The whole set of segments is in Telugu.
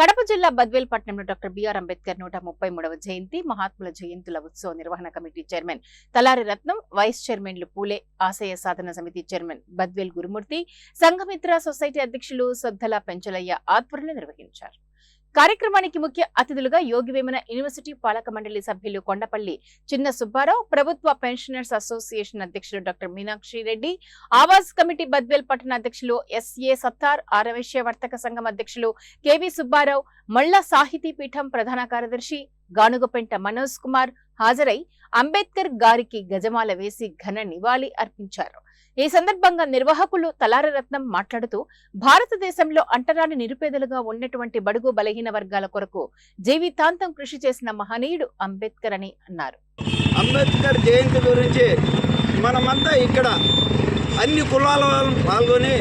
కడప జిల్లా బద్వేల్ పట్టణంలో డాక్టర్ బిఆర్ అంబేద్కర్ నూట ముప్పై మూడవ జయంతి మహాత్ముల జయంతుల ఉత్సవ నిర్వహణ committee chairman Talari Ratnam vice చైర్మన్లు పూలే ఆశయ సాధన సమితి చైర్మన్ బద్వేల్ గురుమూర్తి సంఘమిత్ర సొసైటీ అధ్యక్షులు సొద్దల పెంచలయ్య ఆధ్వర్యంలో నిర్వహించారు. కార్యక్రమానికి ముఖ్య అతిథులుగా యోగివేమన యూనివర్సిటీ పాలక మండలి సభ్యులు కొండపల్లి చిన్న సుబ్బారావు ప్రభుత్వ పెన్షనర్స్ అసోసియేషన్ అధ్యక్షులు డాక్టర్ మీనాక్షి రెడ్డి ఆవాస్ కమిటీ బద్వేల్ పట్టణ అధ్యక్షులు ఎస్ఏ సత్తార్ ఆరవేశ్య వర్తక సంఘం అధ్యక్షులు కెవి సుబ్బారావు మళ్ళా సాహితీ పీఠం ప్రధాన కార్యదర్శి గానుగపెంట మనోజ్ కుమార్ హాజరై అంబేద్కర్ గారికి గజమాల వేసి ఘన నివాళి అర్పించారు. ఈ సందర్భంగా నిర్వాహకులు తలారరత్నం మాట్లాడుతూ భారతదేశంలో అంటరాని నిరుపేదలుగా ఉన్నటువంటి బడుగు బలహీన వర్గాల కొరకు జీవితాంతం కృషి చేసిన మహనీయుడు అంబేద్కర్ అని అన్నారు. అంబేద్కర్ జయంతి గురించి మనమంతా ఇక్కడ అన్ని కులాల వాళ్ళు పాల్గొని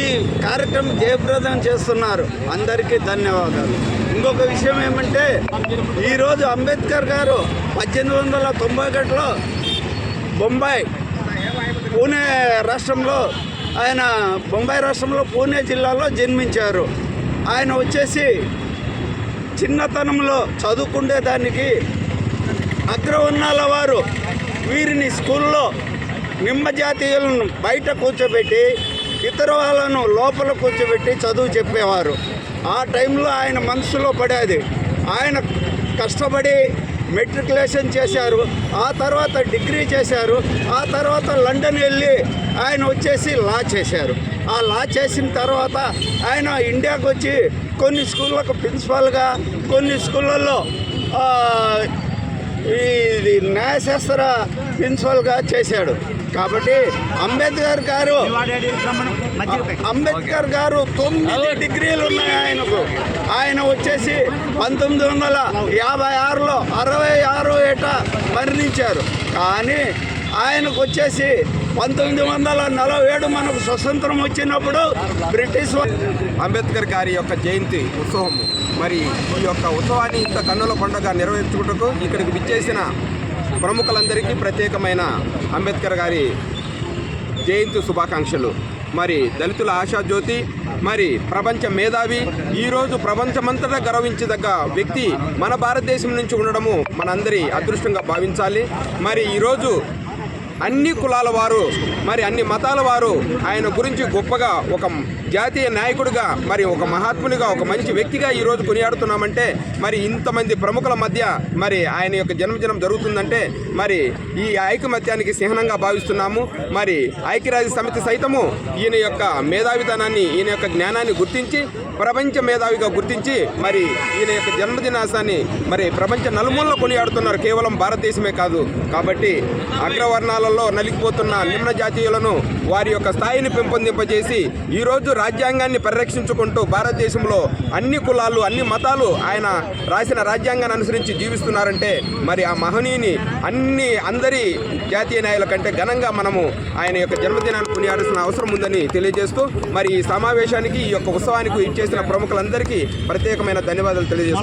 ఈ కార్యక్రమం జయప్రదం చేస్తున్నారు. అందరికీ ధన్యవాదాలు. ఇంకొక విషయం ఏమంటే ఈరోజు అంబేద్కర్ గారు పద్దెనిమిది వందల తొంభై ఒకటిలో బొంబాయి పూణే రాష్ట్రంలో ఆయన బొంబాయి రాష్ట్రంలో పూణే జిల్లాలో జన్మించారు. ఆయన వచ్చేసి చిన్నతనంలో చదువుకునేదానికి అగ్రవర్ణాల వారు వీరిని స్కూల్లో నిమ్మ జాతీయులను బయట కూర్చోబెట్టి ఇతర వాళ్ళను లోపల కూర్చోబెట్టి చదువు చెప్పేవారు. ఆ టైంలో ఆయన మనసులో పడేది. ఆయన కష్టపడి మెట్రికులేషన్ చేశారు ఆ తర్వాత డిగ్రీ చేశారు ఆ తర్వాత లండన్ వెళ్ళి ఆయన వచ్చేసి లా చేశారు. ఆ లా చేసిన తర్వాత ఆయన ఇండియాకు వచ్చి కొన్ని స్కూళ్ళకు ప్రిన్సిపాల్గా కొన్ని స్కూళ్ళల్లో ఇది న్యాయశాస్త్ర ప్రిన్సిపల్గా చేశాడు. కాబట్టి అంబేద్కర్ గారు అంబేద్కర్ గారు తొమ్మిది డిగ్రీలు ఉన్నాయి ఆయనకు. ఆయన వచ్చేసి పంతొమ్మిది వందల యాభై ఆరులో అరవై ఆరు ఏట మరణించారు. కానీ ఆయనకు వచ్చేసి పంతొమ్మిది వందల నలభై ఏడు మనకు స్వతంత్రం వచ్చినప్పుడు బ్రిటిష్ అంబేద్కర్ గారి యొక్క జయంతి ఉత్సవం మరి ఈ యొక్క ఉత్సవాన్ని ఇంత కన్నుల పండుగ నిర్వహించుకుంటూ ఇక్కడికి విచ్చేసిన ప్రముఖులందరికీ ప్రత్యేకమైన అంబేద్కర్ గారి జయంతి శుభాకాంక్షలు. మరి దళితుల ఆశాజ్యోతి మరి ప్రపంచ మేధావి ఈరోజు ప్రపంచమంతటా గౌరవించదగ్గ వ్యక్తి మన భారతదేశం నుంచి ఉండడము మనందరి అదృష్టంగా భావించాలి. మరి ఈరోజు అన్ని కులాల వారు మరి అన్ని మతాల వారు ఆయన గురించి గొప్పగా ఒక జాతీయ నాయకుడిగా మరి ఒక మహాత్మునిగా ఒక మంచి వ్యక్తిగా ఈరోజు కొనియాడుతున్నామంటే మరి ఇంతమంది ప్రముఖుల మధ్య మరి ఆయన యొక్క జన్మదినం జరుగుతుందంటే మరి ఈ ఐకమత్యానికి చిహ్నంగా భావిస్తున్నాము. మరి ఐక్యరాజ్య సమితి సైతము ఈయన యొక్క మేధావితనాన్ని ఈయన యొక్క జ్ఞానాన్ని గుర్తించి ప్రపంచ మేధావిగా గుర్తించి మరి ఈయన యొక్క జన్మదినాసాన్ని మరి ప్రపంచ నలుమూలలో కొనియాడుతున్నారు. కేవలం భారతదేశమే కాదు. కాబట్టి అగ్రవర్ణాలలో నలిగిపోతున్న నిమ్న జాతీయులను వారి యొక్క స్థాయిని పెంపొందింపజేసి ఈరోజు రాజ్యాంగాన్ని పరిరక్షించుకుంటూ భారతదేశంలో అన్ని కులాలు అన్ని మతాలు ఆయన రాసిన రాజ్యాంగాన్ని అనుసరించి జీవిస్తున్నారంటే మరి ఆ మహనీయుని అన్ని అందరి జాతీయ నాయకుల కంటే ఘనంగా మనము ఆయన యొక్క జన్మదినాన్ని కొనియాడాల్సిన అవసరం ఉందని తెలియజేస్తూ మరి ఈ సమావేశానికి ఈ యొక్క ఉత్సవానికి చేసిన ప్రముఖులందరికీ ప్రత్యేకమైన ధన్యవాదాలు తెలియజేస్తున్నాను.